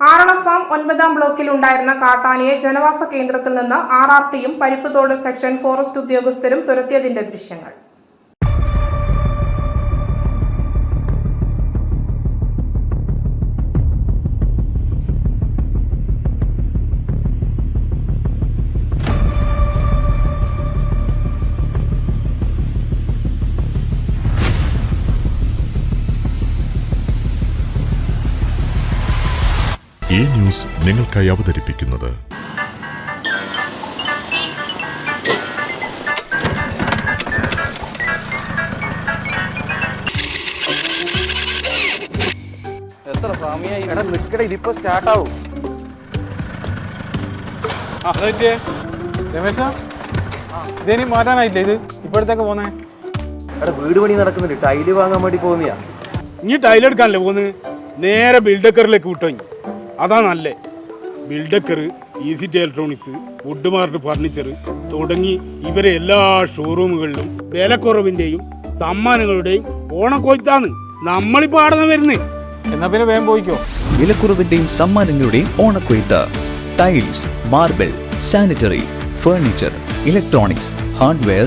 ആറള farm ഒൻപതാം ബ്ലോക്കിൽ ഉണ്ടായിരുന്ന കാട്ടാനയെ ജനവാസ കേന്ദ്രത്തിൽ നിന്ന് ആർ ആർ ടിയും പരിപ്പുതോട് സെക്ഷൻ ഫോറസ്റ്റ് ഉദ്യോഗസ്ഥരും തുരത്തിയതിന്റെ ദൃശ്യങ്ങൾ. ഈ ന്യൂസ് നിങ്ങൾക്കായി അവതരിപ്പിക്കുന്നത്. എത്ര സമയമായി എടാ നിക്കട ഇതിപ്പോ സ്റ്റാർട്ട് ആവും. രമേശ? ഇതേനി മാറ്റാനായില്ലേ ഇത്? ഇപ്പോഴത്തേക്ക് പോന്നേ? എടാ വീട് പണി നടക്കുന്നുണ്ട്. ടൈൽ വാങ്ങാൻ വേണ്ടി പോകുന്നയാ. ഇനി ടൈലെടുക്കാനല്ലേ പോന്ന് നേരെ ബിൽഡക്കറിലേക്ക് വിട്ടോ ഇനി. അതാ നല്ലേ. ബിൽഡക്കർ ഈസിറ്റി ഇലക്ട്രോണിക്സ് വുഡ് മാർട്ട് ഫർണിച്ചർ തുടങ്ങി ഇവരെ എല്ലാ ഷോറൂമുകളിലും വിലക്കുറവിന്റെയും സമ്മാനങ്ങളുടെയും ഓണക്കൊയ്ത്താണ് നമ്മളിപ്പോ ആടുന്ന വരുന്നേ? എന്നാ പിന്നെ വേഗം പോയിക്കോ. വിലക്കുറവിന്റെയും സമ്മാനങ്ങളുടെയും ഓണക്കൊയ്ത്ത്. Tiles marble sanitary furniture electronics hardware